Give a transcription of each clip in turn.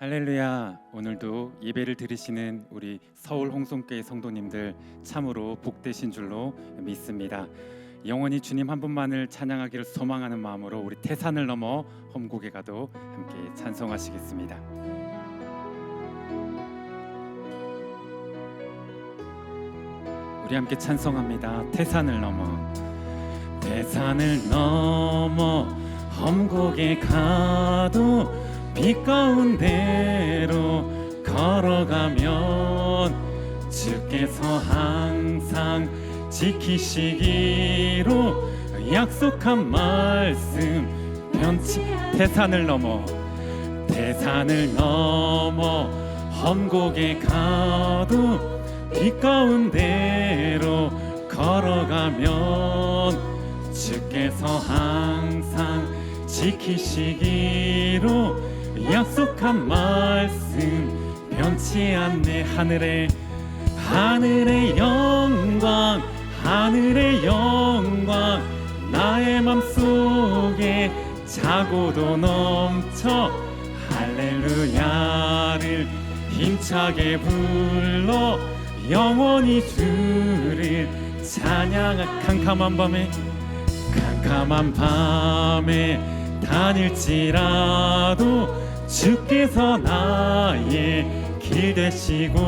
할렐루야. 오늘도 예배를 드리시는 우리 서울 홍성교회 성도님들 참으로 복되신 줄로 믿습니다. 영원히 주님 한 분만을 찬양하기를 소망하는 마음으로 우리 태산을 넘어 험곡에 가도 함께 찬송하시겠습니다. 우리 함께 찬송합니다. 태산을 넘어 태산을 넘어 험곡에 가도 빛 가운데로 걸어가면 주께서 항상 지키시기로 약속한 말씀. 변치 태산을 넘어 태산을 넘어 험곡에 가도 빛 가운데로 걸어가면 주께서 항상 지키시기로 약속한 말씀 변치 않네 하늘에. 하늘의 영광 하늘의 영광. 나의 맘속에 자고도 넘쳐 할렐루야를 힘차게 불러 영원히 주를 찬양한 캄캄한 밤에 캄캄한 밤에 다닐지라도 주께서 나의 길 되시고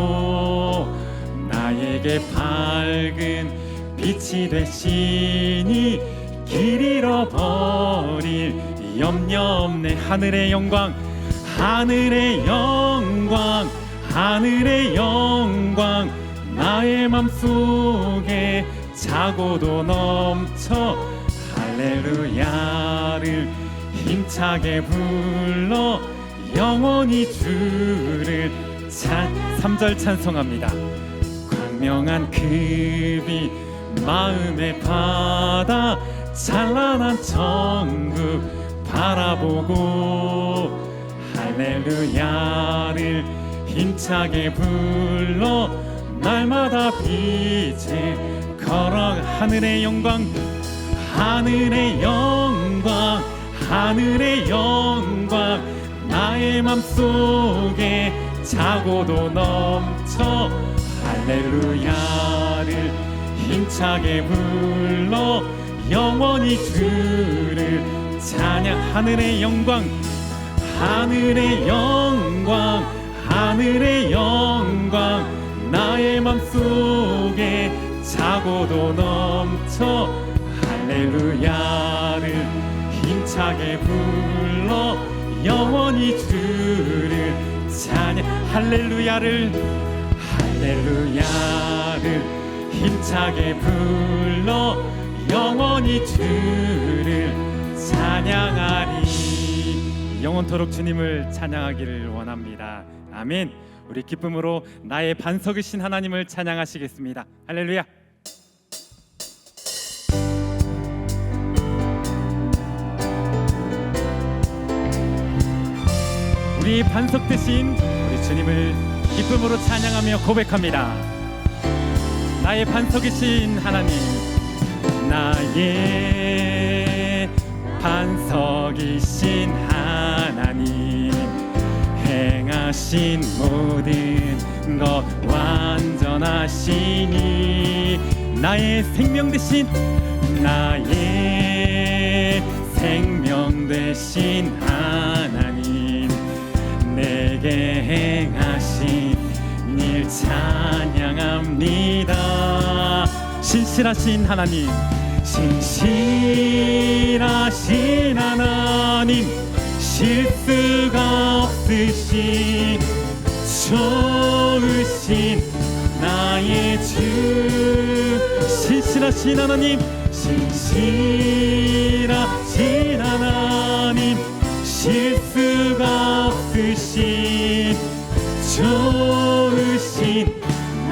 나에게 밝은 빛이 되시니 길 잃어버릴 염려 없네. 하늘의 영광 하늘의 영광 하늘의 영광. 나의 맘속에 자고도 넘쳐 할렐루야를 힘차게 불러 영원히 주를 찬 3절 찬송합니다. 광명한 그빛 마음의 바다 찬란한 천국 바라보고 할렐루야를 힘차게 불러 날마다 빛에 걸어 하늘의 영광 하늘의 영광 하늘의 영광 나의 맘속에 자고도 넘쳐 할렐루야를 힘차게 불러 영원히 주를 찬양 하늘의 영광 하늘의 영광 하늘의 영광. 나의 맘속에 자고도 넘쳐 할렐루야를 힘차게 불러 영원히 주를 찬양. 할렐루야를 할렐루야를 힘차게 불러 영원히 주를 찬양하리. 영원토록 주님을 찬양하기를 원합니다. 아멘. 우리 기쁨으로 나의 반석이신 하나님을 찬양하시겠습니다. 할렐루야 우리 반석 대신 우리 주님을 기쁨으로 찬양하며 고백합니다. 나의 반석이신 하나님, 나의 반석이신 하나님, 행하신 모든 것 완전하시니 나의 생명 대신 나의 생명 되신 행하신 일 찬양합니다. 신실하신 하나님 신실하신 하나님 실수가 없으신 좋으신 나의 주 신실하신 하나님 신실하신 하나님 실수가 없으신 좋으신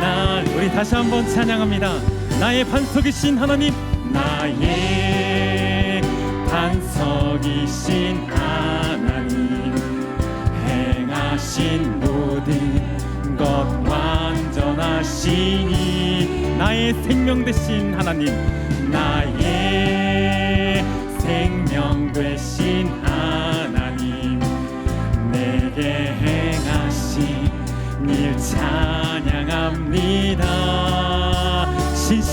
나 우리 다시 한번 찬양합니다. 나의 반석이신 하나님 나의 반석이신 하나님. 행하신 모든 것 완전하시니 나의 생명 되신 하나님 나의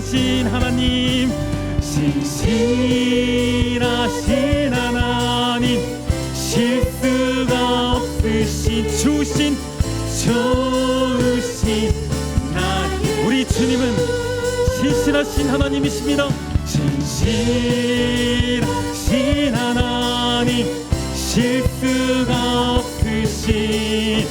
신실하신 하나님 신실하신 하나님 실수가 없으신 좋으신 좋으신 나 우리 주님은 신실하신 하나님이십니다. 신실하신 하나님 실수가 없으신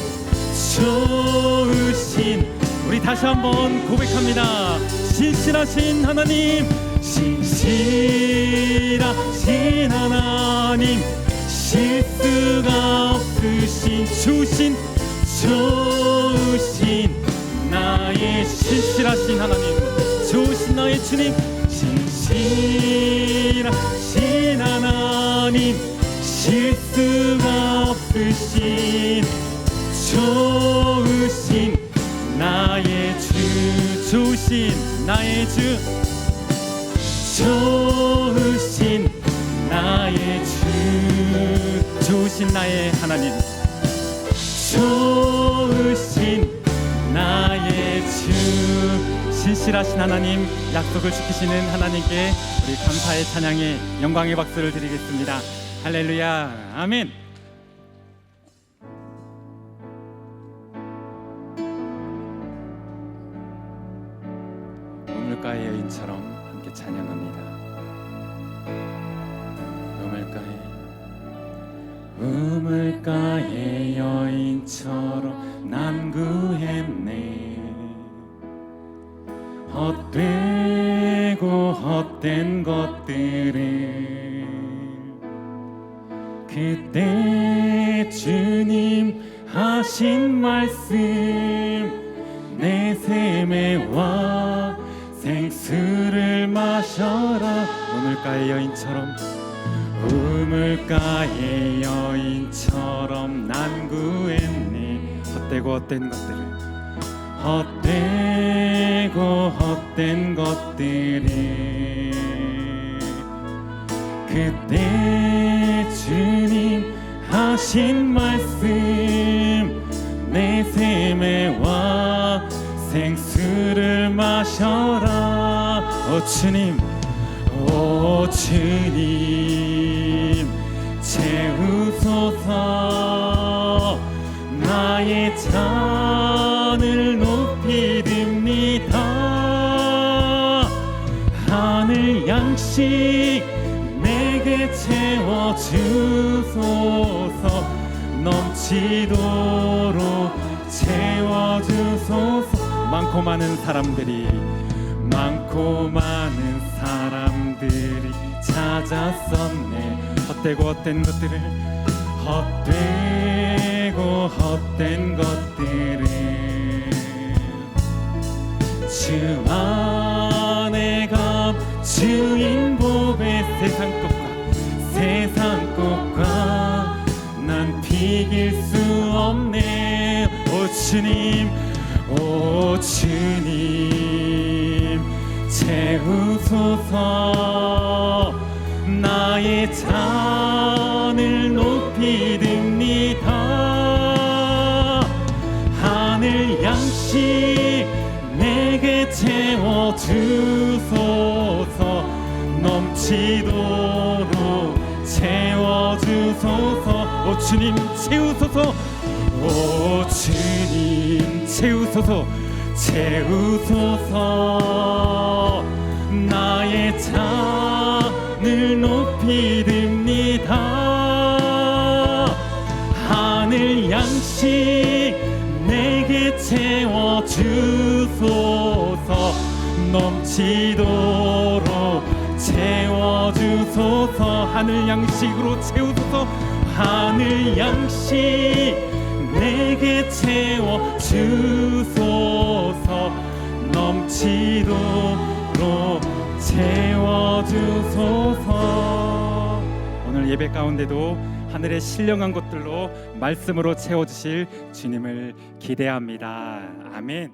좋으신. 우리 다시 한번 고백합니다 신실하신 하나님 신실하신 하나님 실수가 없으신 좋으신 좋으신 나의 신실하신 하나님 좋으신 나의 주님 신실하신 하나님 실수가 없으신 좋으신 나의 주 좋으신 나의 주. 좋으신 나의 주. 좋으신 나의 하나님. 좋으신 나의 주. 신실하신 하나님 약속을 지키시는 하나님께 우리 감사의 찬양의 영광의 박수를 드리겠습니다. 할렐루야. 아멘 우물가의 여인처럼 함께 찬양합니다. 우물가에 우물가의 여인처럼 난 구했네. 헛되고 헛된 것들을 그때 주님 하신 말씀 내 샘에 와 생수를 마셔라. 우물가의 여인처럼 우물가의 여인처럼 난 구했네. 헛되고 헛된 것들을 헛되고 헛된 것들을. 그때 주님 하신 말씀 내 샘에 와 생수를 마셔라. 오 주님 오 주님 채우소서. 나의 잔을 높이 듭니다. 하늘 양식 내게 채워 주소서. 넘치도록 채워 주소서 많고 많은 사람들이 많고 많은 사람들이 찾았었네. 헛되고 헛된 것들을 헛되고 헛된 것들을. 주 안에 감 주인 보배 세상 꽃과 세상 꽃과 난 비길 수 없네. 오 주님 오 주님 채우소서. 나의 잔을 높이 듭니다. 하늘 양식 내게 채워 주소서. 넘치도록 채워 주소서. 오 주님 채우소서. 오 주님 채우소서 채우소서. 나의 잔을 높이 듭니다. 하늘 양식 내게 채워 주소서. 넘치도록 채워 주소서. 하늘 양식으로 채우소서. 하늘 양식 내게 채워 주소서. 넘치도록 채워 주소서. 오늘 예배 가운데도 하늘의 신령한 것들로 말씀으로 채워 주실 주님을 기대합니다. 아멘